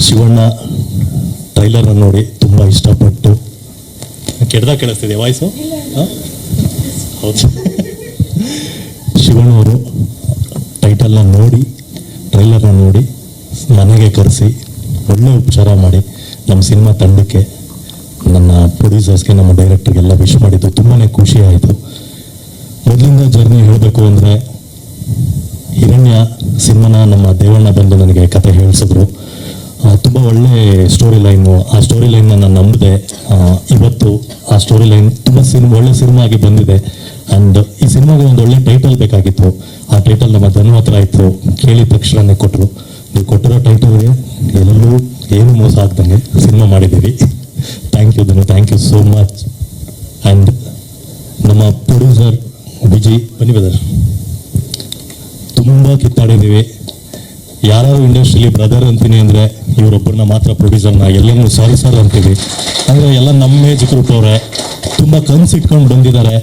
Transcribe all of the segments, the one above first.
ಶಿವಣ್ಣ ಟ್ರೈಲರ್ನ ನೋಡಿ ತುಂಬ ಇಷ್ಟಪಟ್ಟು ಕೆಡ್ದಾಗ ಕೇಳಿಸ್ತಿದೆ ವಾಯ್ಸು ಹೌದು. ಶಿವಣ್ಣವರು ಟೈಟಲ್ನ ನೋಡಿ ಟ್ರೈಲರ್ನ ನೋಡಿ ಮನೆಗೆ ಕರೆಸಿ ಒಳ್ಳೆ ಉಪಚಾರ ಮಾಡಿ ನಮ್ಮ ಸಿನಿಮಾ ತಂಡಕ್ಕೆ ನನ್ನ ಪ್ರೊಡ್ಯೂಸರ್ಸ್ಗೆ ನಮ್ಮ ಡೈರೆಕ್ಟರ್ಗೆಲ್ಲ ವಿಶ್ ಮಾಡಿದ್ದು ತುಂಬಾ ಖುಷಿ ಆಯಿತು ಮೊದಲಿಂದ ಜರ್ನಿ ಹೇಳಬೇಕು ಅಂದರೆ ಹಿರಣ್ಯ ಸಿನಿಮಾನ ನಮ್ಮ ದೇವಣ್ಣ ಬಂದು ನನಗೆ ಕತೆ ಹೇಳಿಸಿದ್ರು. ಒಳ್ಳೆ ಸ್ಟೋರಿ ಲೈನು ಆ ಸ್ಟೋರಿ ಲೈನ್ ನಾನು ನಂಬಿದೆ. ಇವತ್ತು ಆ ಸ್ಟೋರಿ ಲೈನ್ ತುಂಬ ಸಿನಿಮಾ ಒಳ್ಳೆ ಸಿನಿಮಾ ಆಗಿ ಬಂದಿದೆ. ಆ್ಯಂಡ್ ಈ ಸಿನಿಮಾಗೆ ಒಂದು ಒಳ್ಳೆ ಟೈಟಲ್ ಬೇಕಾಗಿತ್ತು. ಆ ಟೈಟಲ್ ನಮ್ಮ ಧನು ಹತ್ರ ಇತ್ತು ಕೇಳಿದ ತಕ್ಷಣನೇ ಕೊಟ್ಟರು ನೀವು ಕೊಟ್ಟಿರೋ ಟೈಟಲ್ಗೆ ಎಲ್ಲರೂ ಏನು ಮೋಸ ಆಗ್ದಂಗೆ ಸಿನಿಮಾ ಮಾಡಿದ್ದೀವಿ thank you Dhanu. Thank you so much and ನಮ್ಮ ಪ್ರೊಡ್ಯೂಸರ್ ವಿಜಯ್ ಬನ್ನಿ ಬದರ್ ತುಂಬ ಕಿತ್ತಾಡಿದ್ದೀವಿ. ಯಾರು ಇಂಡಸ್ಟ್ರಿಲಿ ಬ್ರದರ್ ಅಂತೀನಿ ಅಂದರೆ ಇವರೊಬ್ಬರನ್ನ ಮಾತ್ರ ಪ್ರೊಡ್ಯೂಸರ್ನ ಎಲ್ಲೆಲ್ಲೂ ಸಾರಿ ಸರ್ ಅಂತೀವಿ ಅಂದರೆ ಎಲ್ಲ ನಮ್ಮ ಏಜ್ ಗ್ರೂಪ್ ಅವರೇ, ತುಂಬ ಕನ್ಸು ಇಟ್ಕೊಂಡು ಬಂದಿದ್ದಾರೆ.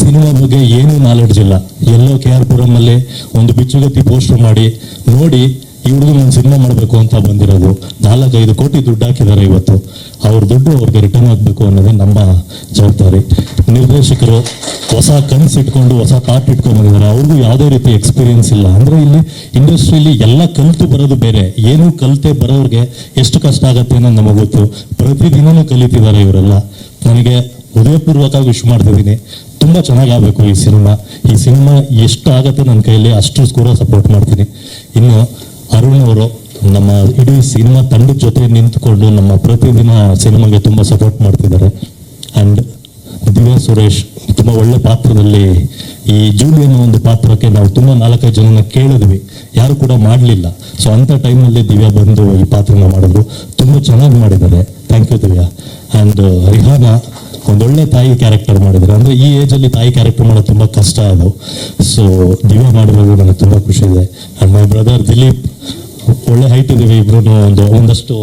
ಸಿನಿಮಾ ಬಗ್ಗೆ ಏನೂ ನಾಲೆಡ್ಜ್ ಇಲ್ಲ. ಎಲ್ಲೋ ಕೆ ಆರ್ ಪುರಮಲ್ಲಿ ಒಂದು ಬಿಚ್ಚುಗತ್ತಿ ಪೋಸ್ಟರ್ ಮಾಡಿ, ನೋಡಿ ಈ ಹುಡುಗರು ನಾನು ಸಿನಿಮಾ ಮಾಡಬೇಕು ಅಂತ ಬಂದಿರೋದು. ನಾಲ್ಕೈದು ಕೋಟಿ ದುಡ್ಡು ಹಾಕಿದ್ದಾರೆ ಇವತ್ತು. ಅವ್ರ ದುಡ್ಡು ಅವ್ರಿಗೆ ರಿಟರ್ನ್ ಆಗಬೇಕು ಅನ್ನೋದೇ ನಮ್ಮ ಜವಾಬ್ದಾರಿ. ನಿರ್ದೇಶಕರು ಹೊಸ ಕನಸು ಇಟ್ಕೊಂಡು, ಹೊಸ ಥಾಟ್ ಇಟ್ಕೊಂಡು ಬಂದಿದ್ದಾರೆ ಅವ್ರಿಗೂ ಯಾವುದೇ ರೀತಿ ಎಕ್ಸ್ಪೀರಿಯನ್ಸ್ ಇಲ್ಲ. ಅಂದರೆ ಇಲ್ಲಿ ಇಂಡಸ್ಟ್ರಿಯಲ್ಲಿ ಎಲ್ಲ ಕಲಿತು ಬರೋದು ಬೇರೆ. ಏನು ಕಲಿತೆ ಬರೋರಿಗೆ ಎಷ್ಟು ಕಷ್ಟ ಆಗುತ್ತೆ ಅನ್ನೋದು ನಮಗೆ ಗೊತ್ತು. ಪ್ರತಿದಿನವೂ ಕಲಿತಿದ್ದಾರೆ ಇವರೆಲ್ಲ. ನನಗೆ ಹೃದಯಪೂರ್ವಕವಾಗಿ ವಿಶ್ ಮಾಡ್ತಿದ್ದೀನಿ. ತುಂಬ ಚೆನ್ನಾಗಾಗಬೇಕು ಈ ಸಿನಿಮಾ. ಈ ಸಿನಿಮಾ ಎಷ್ಟು ಆಗುತ್ತೆ ನನ್ನ ಕೈಯಲ್ಲಿ ಅಷ್ಟು ಕೂಡ ಸಪೋರ್ಟ್ ಮಾಡ್ತೀನಿ. ಇನ್ನು ಅರುಣ್ ಅವರು ನಮ್ಮ ಇಡೀ ಸಿನಿಮಾ ತಂಡದ ಜೊತೆ ನಿಂತುಕೊಂಡು ನಮ್ಮ ಪ್ರತಿದಿನ ಸಿನಿಮಾಗೆ ತುಂಬ ಸಪೋರ್ಟ್ ಮಾಡ್ತಿದ್ದಾರೆ. ಆ್ಯಂಡ್ ದಿವ್ಯಾ ಸುರೇಶ್ ತುಂಬ ಒಳ್ಳೆ ಪಾತ್ರದಲ್ಲಿ ಈ ಜೂಲಿ ಅನ್ನೋ ಒಂದು ಪಾತ್ರಕ್ಕೆ ನಾವು ತುಂಬ ನಾಲ್ಕೈದು ಜನನ ಕೇಳಿದ್ವಿ. ಯಾರು ಕೂಡ ಮಾಡಲಿಲ್ಲ. ಸೊ ಅಂಥ ಟೈಮಲ್ಲಿ ದಿವ್ಯಾ ಬಂದು ಈ ಪಾತ್ರನ ಮಾಡಿದ್ರು. ತುಂಬ ಚೆನ್ನಾಗಿ ಮಾಡಿದ್ದಾರೆ. Thank you Divya. And Rihana ಒಂದೊಳ್ಳೆ ತಾಯಿ ಕ್ಯಾರೆಕ್ಟರ್ ಮಾಡಿದ್ದಾರೆ. ಅಂದರೆ ಈ ಏಜಲ್ಲಿ ತಾಯಿ ಕ್ಯಾರೆಕ್ಟರ್ ಮಾಡೋದು ತುಂಬ ಕಷ್ಟ ಅದು. ಸೊ ದಿವ್ಯಾ ಮಾಡಿರೋದು ನನಗೆ ತುಂಬ ಖುಷಿ ಇದೆ. ಆ್ಯಂಡ್ ಮೈ ಬ್ರದರ್ ದಿಲೀಪ್ ಒಳ್ಳೆ ಹೈಟ್ ಇದ್ದೀವಿ ಇಬ್ರು ಒಂದು ಒಂದಷ್ಟು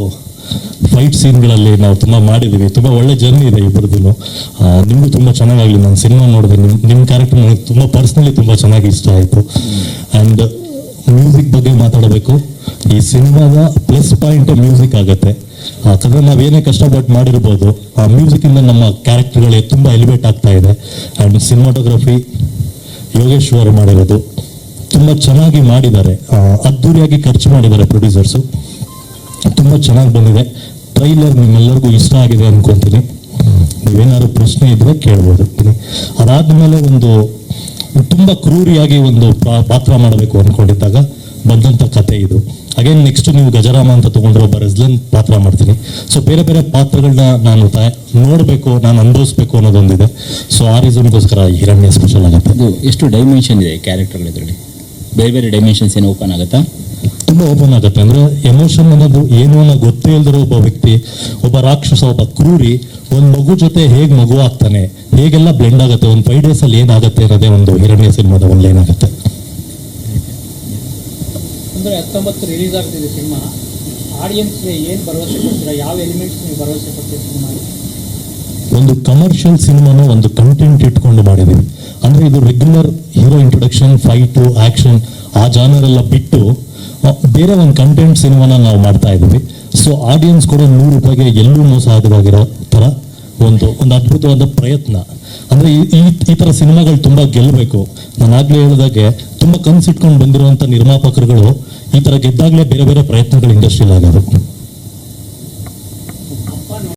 ಫೈಟ್ ಸೀನ್ಗಳಲ್ಲಿ ನಾವು ತುಂಬ ಮಾಡಿದ್ದೀವಿ. ತುಂಬ ಒಳ್ಳೆ ಜರ್ನಿ ಇದೆ ಇಬ್ಬರದ್ದು ನಿಮಗೂ ತುಂಬ ಚೆನ್ನಾಗಾಗಲಿ. ನಾನು ಸಿನಿಮಾ ನೋಡಿದೆ. ನಿಮ್ಮ ನಿಮ್ಮ ಕ್ಯಾರೆಕ್ಟರ್ ನನಗೆ ತುಂಬ ಪರ್ಸ್ನಲಿ ತುಂಬ ಚೆನ್ನಾಗಿ ಇಷ್ಟ ಆಯಿತು. ಆ್ಯಂಡ್ ಮ್ಯೂಸಿಕ್ ಬಗ್ಗೆ ಮಾತಾಡಬೇಕು. ಈ ಸಿನಿಮಾದ ಪ್ಲಸ್ ಪಾಯಿಂಟ್ ಮ್ಯೂಸಿಕ್ ಆಗುತ್ತೆ. ಯಾಕಂದ್ರೆ ನಾವೇನೇ ಕಷ್ಟಪಟ್ಟು ಮಾಡಿರ್ಬೋದು, ಆ ಮ್ಯೂಸಿಕಿಂದ ನಮ್ಮ ಕ್ಯಾರೆಕ್ಟರ್ಗಳಿಗೆ ತುಂಬ ಎಲಿವೇಟ್ ಆಗ್ತಾ ಇದೆ. ಆ್ಯಂಡ್ ಸಿನಿಮಾಟೋಗ್ರಫಿ ಯೋಗೇಶ್ವರ್ ಮಾಡಿರೋದು. ತುಂಬ ಚೆನ್ನಾಗಿ ಮಾಡಿದ್ದಾರೆ. ಅದ್ದೂರಿಯಾಗಿ ಖರ್ಚು ಮಾಡಿದ್ದಾರೆ ಪ್ರೊಡ್ಯೂಸರ್ಸು ತುಂಬ ಚೆನ್ನಾಗಿ ಬಂದಿದೆ. ಟ್ರೈಲರ್ ನಿಮ್ಮೆಲ್ಲರಿಗೂ ಇಷ್ಟ ಆಗಿದೆ ಅನ್ಕೊಂತೀನಿ. ನೀವೇನಾದ್ರು ಪ್ರಶ್ನೆ ಇದ್ರೆ ಕೇಳ್ಬೋದು. ಅದಾದ್ಮೇಲೆ ಒಂದು ತುಂಬಾ ಕ್ರೂರಿಯಾಗಿ ಒಂದು ಪಾತ್ರ ಮಾಡಬೇಕು ಅನ್ಕೊಂಡಿದ್ದಾಗ ಬಂದಂತ ಕತೆ ಇದು. ಅಗೇನ್ ನೆಕ್ಸ್ಟ್ ನೀವು ಗಜರಾಮ ಅಂತ ತಗೊಂಡ್ರೆ ಒಬ್ಬ ರೆಸ್ಲೆನ್ ಪಾತ್ರ ಮಾಡ್ತೀನಿ. ಸೊ ಬೇರೆ ಬೇರೆ ಪಾತ್ರಗಳನ್ನ ನಾನು ನೋಡಬೇಕು ನಾನು ಅನುಭವಿಸ್ಬೇಕು ಅನ್ನೋದೊಂದಿದೆ. ಸೊ ಆ ರೀಸನ್ಗೋಸ್ಕರ ಹಿರಣ್ಯ ಸ್ಪೆಷಲ್ ಆಗುತ್ತೆ. ಎಷ್ಟು ಡೈಮೆನ್ಷನ್ ಇದೆ ಕ್ಯಾರೆಕ್ಟರ್ ಇದರಲ್ಲಿ ಬೇರೆ ಬೇರೆ ಡೈಮೆನ್ಷನ್ಸ್ ಏನು ಓಪನ್ ಆಗುತ್ತಾ? ತುಂಬ ಓಪನ್ ಆಗುತ್ತೆ. ಅಂದ್ರೆ ಎಮೋಷನ್ ಅನ್ನೋದು ಏನು ಅನ್ನೋ ಗೊತ್ತೇ ಇಲ್ದಿರೋ ಒಬ್ಬ ವ್ಯಕ್ತಿ ಒಬ್ಬ ರಾಕ್ಷಸ ಒಬ್ಬ ಕ್ರೂರಿ ಒಂದು ಮಗು ಜೊತೆ ಹೇಗೆ ಮಗು ಆಗ್ತಾನೆ ಹೇಗೆಲ್ಲ ಬ್ಲೆಂಡ್ ಆಗುತ್ತೆ ಒಂದು ಫೈವ್ ಡೇಸ್ ಅಲ್ಲಿ ಏನಾಗುತ್ತೆ ಅನ್ನೋದೇ ಒಂದು ಎರಡನೇ ಸಿನಿಮಾದ ಒಂದು ಏನಾಗುತ್ತೆ ಅಂದರೆ ಹತ್ತೊಂಬತ್ತು ರಿಲೀಸ್ ಆಗ್ತಿದೆ ಸಿನಿಮಾ. ಆಡಿಯನ್ಸ್ಗೆ ಏನು ಭರವಸೆ ಕೊಡ್ತೀರಾ? ಯಾವ ಎಲಿಮೆಂಟ್ಸ್ ನೀವು ಭರವಸೆ ಕೊಡ್ತೀರಾ ಸಿನಿಮಾ ಒಂದು ಕಮರ್ಷಿಯಲ್ ಸಿನಿಮಾನ ಒಂದು ಕಂಟೆಂಟ್ ಇಟ್ಕೊಂಡು ಮಾಡಿದೀವಿ. ಅಂದ್ರೆ ಇದು regular hero introduction fight action ಆ ಜಾನರ್ ಎಲ್ಲ ಬಿಟ್ಟು ಬೇರೆ ಒಂದು ಕಂಟೆಂಟ್ ಸಿನಿಮಾನ ನಾವು ಮಾಡ್ತಾ ಇದ್ದೀವಿ. ಸೊ ಆಡಿಯನ್ಸ್ ಕೂಡ ನೂರು ರೂಪಾಯಿಗೆ ಎಲ್ಲೂ ಮೋಸ ಆಗದಾಗಿರೋ ಥರ ಒಂದು ಒಂದು ಅದ್ಭುತವಾದ ಪ್ರಯತ್ನ. ಅಂದ್ರೆ ಈ, ಈ- ಥರ ಸಿನಿಮಾಗಳು ತುಂಬಾ ಗೆಲ್ಲಬೇಕು. ನಾನು ಆಗಲೇ ಹೇಳಿದಾಗೆ ತುಂಬಾ ಕನ್ಸಿಟ್ಕೊಂಡು ಬಂದಿರುವಂಥ ನಿರ್ಮಾಪಕರುಗಳು ಈ ಥರ ಗೆದ್ದಾಗಲೇ ಬೇರೆ ಬೇರೆ ಪ್ರಯತ್ನಗಳು ಇಂಡಸ್ಟ್ರಿಯಲ್ಲಿ ಆಗೋದು.